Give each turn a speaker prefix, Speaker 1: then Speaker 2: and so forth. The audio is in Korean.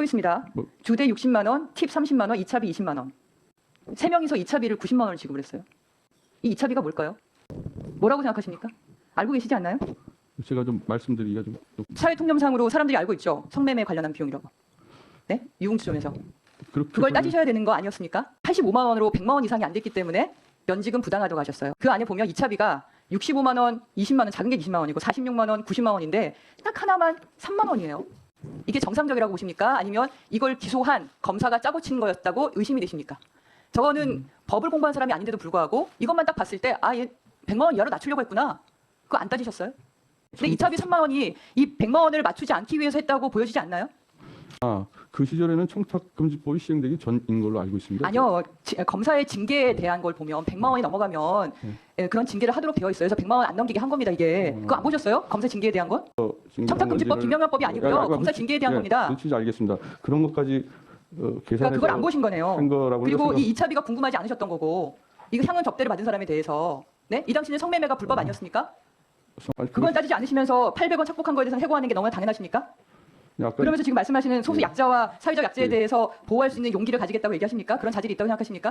Speaker 1: 또 있습니다.
Speaker 2: 뭐-
Speaker 1: 주대 60만 원, 팁 30만 원, 이차비 20만 원. 세 명이서 이차비를 90만 원을 지급을 했어요. 이 이차비가 뭘까요? 뭐라고 생각하십니까? 알고 계시지 않나요?
Speaker 2: 제가 좀 말씀드리기가 좀
Speaker 1: 사회 통념상으로 사람들이 알고 있죠. 성매매 관련한 비용이라고. 네? 유흥주점에서. 그걸 따지셔야 되는 거 아니었습니까? 85만 원으로 100만 원 이상이 안 됐기 때문에 면직은 부당하다고 하셨어요. 그 안에 보면 이차비가 65만 원, 20만 원, 작은 게 20만 원이고 46만 원, 90만 원인데 딱 하나만 3만 원이에요. 이게 정상적이라고 보십니까? 아니면 이걸 기소한 검사가 짜고 친 거였다고 의심이 되십니까? 저거는
Speaker 2: 음.
Speaker 1: 법을 공부한 사람이 아닌데도 불구하고 이것만 딱 봤을 때 아, 얘 100만 원 이하로 낮추려고 했구나. 그거 안 따지셨어요? 근데 이차비 3만 원이 이 100만 원을 맞추지 않기 위해서 했다고 보여지지 않나요?
Speaker 2: 아, 그 시절에는 청탁금지법이 시행되기 전인 걸로 알고 있습니다.
Speaker 1: 아니요. 지- 검사의 징계에 대한 걸 보면 100만 원이 넘어가면 예, 그런 징계를 하도록 되어 있어요. 그래서 100만 원 안 넘기게 한 겁니다. 이게
Speaker 2: 음.
Speaker 1: 그거 안 보셨어요? 검사 징계에 대한 건?
Speaker 2: 어,
Speaker 1: 청탁금지법 김영란법이 아니고요.
Speaker 2: 아, 아,
Speaker 1: 검사 징계에 대한
Speaker 2: 예,
Speaker 1: 겁니다.
Speaker 2: 그렇지 알겠습니다. 그런 것까지 어, 계산해서
Speaker 1: 그러니까 그걸 안 보신 거네요.
Speaker 2: 한 거라고
Speaker 1: 그리고
Speaker 2: 생각-
Speaker 1: 이 이차비가 궁금하지 않으셨던 거고 이거 향응 접대를 받은 사람에 대해서 네? 이 당시는 성매매가 불법 아니었습니까?
Speaker 2: 아니,
Speaker 1: 그건 따지지 않으시면서 800원 착복한 거에 대해서 해고하는 게 너무나 당연하십니까?
Speaker 2: 그- 아까
Speaker 1: 그러면서 지금 말씀하시는 소수
Speaker 2: 예.
Speaker 1: 약자와 사회적 약자에
Speaker 2: 예.
Speaker 1: 대해서 보호할 수 있는 용기를 가지겠다고 얘기하십니까? 그런 자질이 있다고 생각하십니까?